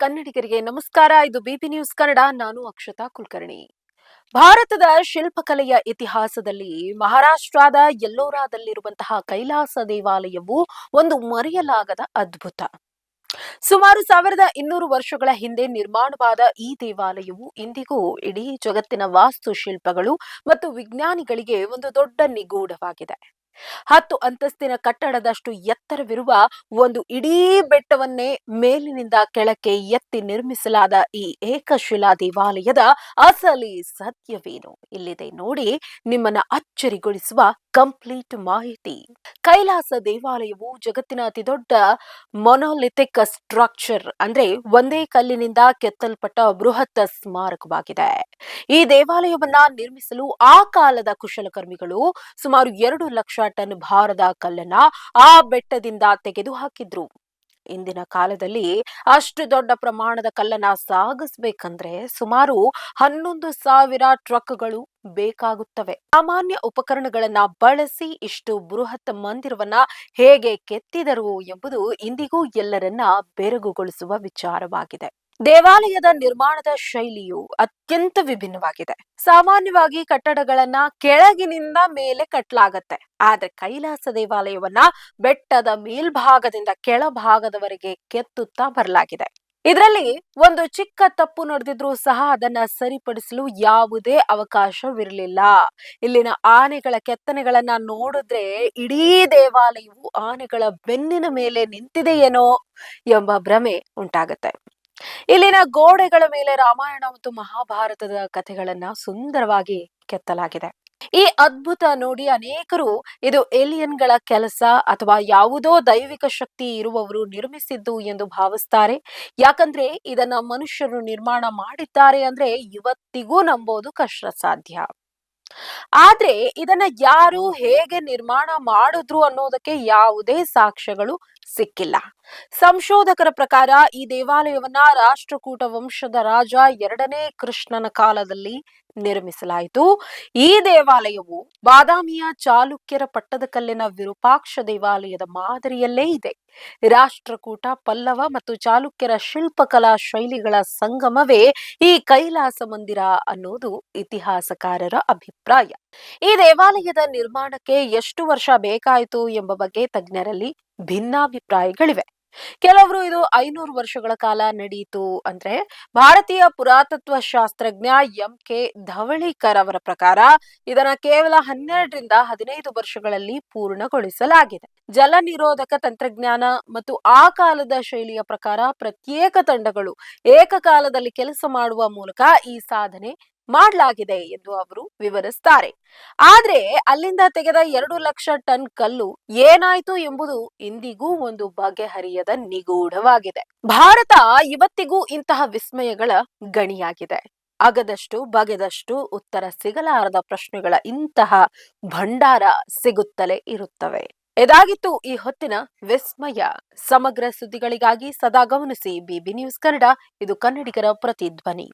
ಕನ್ನಡಿಗರಿಗೆ ನಮಸ್ಕಾರ. ಇದು ಬಿಪಿ ನ್ಯೂಸ್ ಕನ್ನಡ. ನಾನು ಅಕ್ಷತಾ ಕುಲಕರ್ಣಿ. ಭಾರತದ ಶಿಲ್ಪಕಲೆಯ ಇತಿಹಾಸದಲ್ಲಿ ಮಹಾರಾಷ್ಟ್ರದ ಎಲ್ಲೋರಾದಲ್ಲಿರುವಂತಹ ಕೈಲಾಸ ದೇವಾಲಯವು ಒಂದು ಮರೆಯಲಾಗದ ಅದ್ಭುತ. ಸುಮಾರು ಸಾವಿರದ ಇನ್ನೂರು ವರ್ಷಗಳ ಹಿಂದೆ ನಿರ್ಮಾಣವಾದ ಈ ದೇವಾಲಯವು ಇಂದಿಗೂ ಇಡೀ ಜಗತ್ತಿನ ವಾಸ್ತುಶಿಲ್ಪಗಳು ಮತ್ತು ವಿಜ್ಞಾನಿಗಳಿಗೆ ಒಂದು ದೊಡ್ಡ ನಿಗೂಢವಾಗಿದೆ. ಹತ್ತು ಅಂತಸ್ತಿನ ಕಟ್ಟಡದಷ್ಟು ಎತ್ತರವಿರುವ ಒಂದು ಇಡೀ ಬೆಟ್ಟವನ್ನೇ ಮೇಲಿನಿಂದ ಕೆಳಕ್ಕೆ ಎತ್ತಿ ನಿರ್ಮಿಸಲಾದ ಈ ಏಕಶಿಲಾ ದೇವಾಲಯದ ಅಸಲಿ ಸತ್ಯವೇನು? ಇಲ್ಲಿದೆ ನೋಡಿ ನಿಮ್ಮನ್ನ ಅಚ್ಚರಿಗೊಳಿಸುವ ಕಂಪ್ಲೀಟ್ ಮಾಹಿತಿ. ಕೈಲಾಸ ದೇವಾಲಯವು ಜಗತ್ತಿನ ಅತಿದೊಡ್ಡ ಮೊನೋಲಿಥಿಕ್ ಸ್ಟ್ರಕ್ಚರ್ ಅಂದ್ರೆ ಒಂದೇ ಕಲ್ಲಿನಿಂದ ಕೆತ್ತಲ್ಪಟ್ಟ ಬೃಹತ್ ಸ್ಮಾರಕವಾಗಿದೆ. ಈ ದೇವಾಲಯವನ್ನ ನಿರ್ಮಿಸಲು ಆ ಕಾಲದ ಕುಶಲಕರ್ಮಿಗಳು ಸುಮಾರು ಎರಡು ಲಕ್ಷ ಟನ್ ಭಾರದ ಕಲ್ಲನ್ನ ಆ ಬೆಟ್ಟದಿಂದ ತೆಗೆದು ಹಾಕಿದ್ರು ಇಂದಿನ ಕಾಲದಲ್ಲಿ ಅಷ್ಟು ದೊಡ್ಡ ಪ್ರಮಾಣದ ಕಲ್ಲನ್ನ ಸಾಗಿಸ್ಬೇಕಂದ್ರೆ ಸುಮಾರು ಹನ್ನೊಂದು ಸಾವಿರ ಟ್ರಕ್ಗಳು ಬೇಕಾಗುತ್ತವೆ. ಸಾಮಾನ್ಯ ಉಪಕರಣಗಳನ್ನ ಬಳಸಿ ಇಷ್ಟು ಬೃಹತ್ ಮಂದಿರವನ್ನ ಹೇಗೆ ಕೆತ್ತಿದರು ಎಂಬುದು ಇಂದಿಗೂ ಎಲ್ಲರನ್ನ ಬೆರಗುಗೊಳಿಸುವ ವಿಚಾರವಾಗಿದೆ. ದೇವಾಲಯದ ನಿರ್ಮಾಣದ ಶೈಲಿಯು ಅತ್ಯಂತ ವಿಭಿನ್ನವಾಗಿದೆ. ಸಾಮಾನ್ಯವಾಗಿ ಕಟ್ಟಡಗಳನ್ನ ಕೆಳಗಿನಿಂದ ಮೇಲೆ ಕಟ್ಟಲಾಗತ್ತೆ ಆದ್ರೆ ಕೈಲಾಸ ದೇವಾಲಯವನ್ನ ಬೆಟ್ಟದ ಮೇಲ್ಭಾಗದಿಂದ ಕೆಳಭಾಗದವರೆಗೆ ಕೆತ್ತುತ್ತಾ ಬರಲಾಗಿದೆ. ಇದರಲ್ಲಿ ಒಂದು ಚಿಕ್ಕ ತಪ್ಪು ನಡೆದಿದ್ರೂ ಸಹ ಅದನ್ನ ಸರಿಪಡಿಸಲು ಯಾವುದೇ ಅವಕಾಶವಿರಲಿಲ್ಲ. ಇಲ್ಲಿನ ಆನೆಗಳ ಕೆತ್ತನೆಗಳನ್ನ ನೋಡಿದ್ರೆ ಇಡೀ ದೇವಾಲಯವು ಆನೆಗಳ ಬೆನ್ನಿನ ಮೇಲೆ ನಿಂತಿದೆಯೇನೋ ಎಂಬ ಭ್ರಮೆ ಉಂಟಾಗತ್ತೆ. ಇಲ್ಲಿನ ಗೋಡೆಗಳ ಮೇಲೆ ರಾಮಾಯಣ ಮತ್ತು ಮಹಾಭಾರತದ ಕಥೆಗಳನ್ನ ಸುಂದರವಾಗಿ ಕೆತ್ತಲಾಗಿದೆ. ಈ ಅದ್ಭುತ ನೋಡಿ ಅನೇಕರು ಇದು ಏಲಿಯನ್ಗಳ ಕೆಲಸ ಅಥವಾ ಯಾವುದೋ ದೈವಿಕ ಶಕ್ತಿ ಇರುವವರು ನಿರ್ಮಿಸಿದ್ದು ಎಂದು ಭಾವಿಸ್ತಾರೆ. ಯಾಕಂದ್ರೆ ಇದನ್ನ ಮನುಷ್ಯರು ನಿರ್ಮಾಣ ಮಾಡಿದ್ದಾರೆ ಅಂದ್ರೆ ಇವತ್ತಿಗೂ ನಂಬೋದು ಕಷ್ಟ ಸಾಧ್ಯ ಆದ್ರೆ ಇದನ್ನ ಯಾರು ಹೇಗೆ ನಿರ್ಮಾಣ ಮಾಡಿದ್ರು ಅನ್ನೋದಕ್ಕೆ ಯಾವುದೇ ಸಾಕ್ಷ್ಯಗಳು ಸಿಕ್ಕಿಲ್ಲ. ಸಂಶೋಧಕರ ಪ್ರಕಾರ ಈ ದೇವಾಲಯವನ್ನ ರಾಷ್ಟ್ರಕೂಟ ವಂಶದ ರಾಜ ಎರಡನೇ ಕೃಷ್ಣನ ಕಾಲದಲ್ಲಿ ನಿರ್ಮಿಸಲಾಯಿತು. ಈ ದೇವಾಲಯವು ಬಾದಾಮಿಯ ಚಾಲುಕ್ಯರ ಪಟ್ಟದಕಲ್ಲಿನ ವಿರೂಪಾಕ್ಷ ದೇವಾಲಯದ ಮಾದರಿಯಲ್ಲೇ ಇದೆ. ರಾಷ್ಟ್ರಕೂಟ, ಪಲ್ಲವ ಮತ್ತು ಚಾಲುಕ್ಯರ ಶಿಲ್ಪಕಲಾ ಶೈಲಿಗಳ ಸಂಗಮವೇ ಈ ಕೈಲಾಸ ಮಂದಿರ ಅನ್ನೋದು ಇತಿಹಾಸಕಾರರ ಅಭಿಪ್ರಾಯ. ಈ ದೇವಾಲಯದ ನಿರ್ಮಾಣಕ್ಕೆ ಎಷ್ಟು ವರ್ಷ ಬೇಕಾಯಿತು ಎಂಬ ಬಗ್ಗೆ ತಜ್ಞರಲ್ಲಿ ಭಿನ್ನಾಭಿಪ್ರಾಯಗಳಿವೆ. ಕೆಲವರು ಇದು ಐನೂರು ವರ್ಷಗಳ ಕಾಲ ನಡೆಯಿತು ಅಂದ್ರೆ ಭಾರತೀಯ ಪುರಾತತ್ವ ಶಾಸ್ತ್ರಜ್ಞ ಎಂ ಕೆ ಧವಳಿಕರ್ ಅವರ ಪ್ರಕಾರ ಇದನ್ನ ಕೇವಲ ಹನ್ನೆರಡರಿಂದ ಹದಿನೈದು ವರ್ಷಗಳಲ್ಲಿ ಪೂರ್ಣಗೊಳಿಸಲಾಗಿದೆ. ಜಲ ನಿರೋಧಕ ತಂತ್ರಜ್ಞಾನ ಮತ್ತು ಆ ಕಾಲದ ಶೈಲಿಯ ಪ್ರಕಾರ ಪ್ರತ್ಯೇಕ ತಂಡಗಳು ಏಕಕಾಲದಲ್ಲಿ ಕೆಲಸ ಮಾಡುವ ಮೂಲಕ ಈ ಸಾಧನೆ ಮಾಡಲಾಗಿದೆ ಎಂದು ಅವರು ವಿವರಿಸ್ತಾರೆ. ಆದ್ರೆ ಅಲ್ಲಿಂದ ತೆಗೆದ ಎರಡು ಲಕ್ಷ ಟನ್ ಕಲ್ಲು ಏನಾಯ್ತು ಎಂಬುದು ಇಂದಿಗೂ ಒಂದು ಬಗೆಹರಿಯದ ನಿಗೂಢವಾಗಿದೆ. ಭಾರತ ಇವತ್ತಿಗೂ ಇಂತಹ ವಿಸ್ಮಯಗಳ ಗಣಿಯಾಗಿದೆ. ಅಗದಷ್ಟು ಬಗೆದಷ್ಟು ಉತ್ತರ ಸಿಗಲಾರದ ಪ್ರಶ್ನೆಗಳ ಇಂತಹ ಭಂಡಾರ ಸಿಗುತ್ತಲೇ ಇರುತ್ತವೆ. ಇದಾಗಿತ್ತು ಈ ಹೊತ್ತಿನ ವಿಸ್ಮಯ. ಸಮಗ್ರ ಸುದ್ದಿಗಳಿಗಾಗಿ ಸದಾ ಗಮನಿಸಿ ಬಿಬಿ ನ್ಯೂಸ್ ಕನ್ನಡ, ಇದು ಕನ್ನಡಿಗರ ಪ್ರತಿಧ್ವನಿ.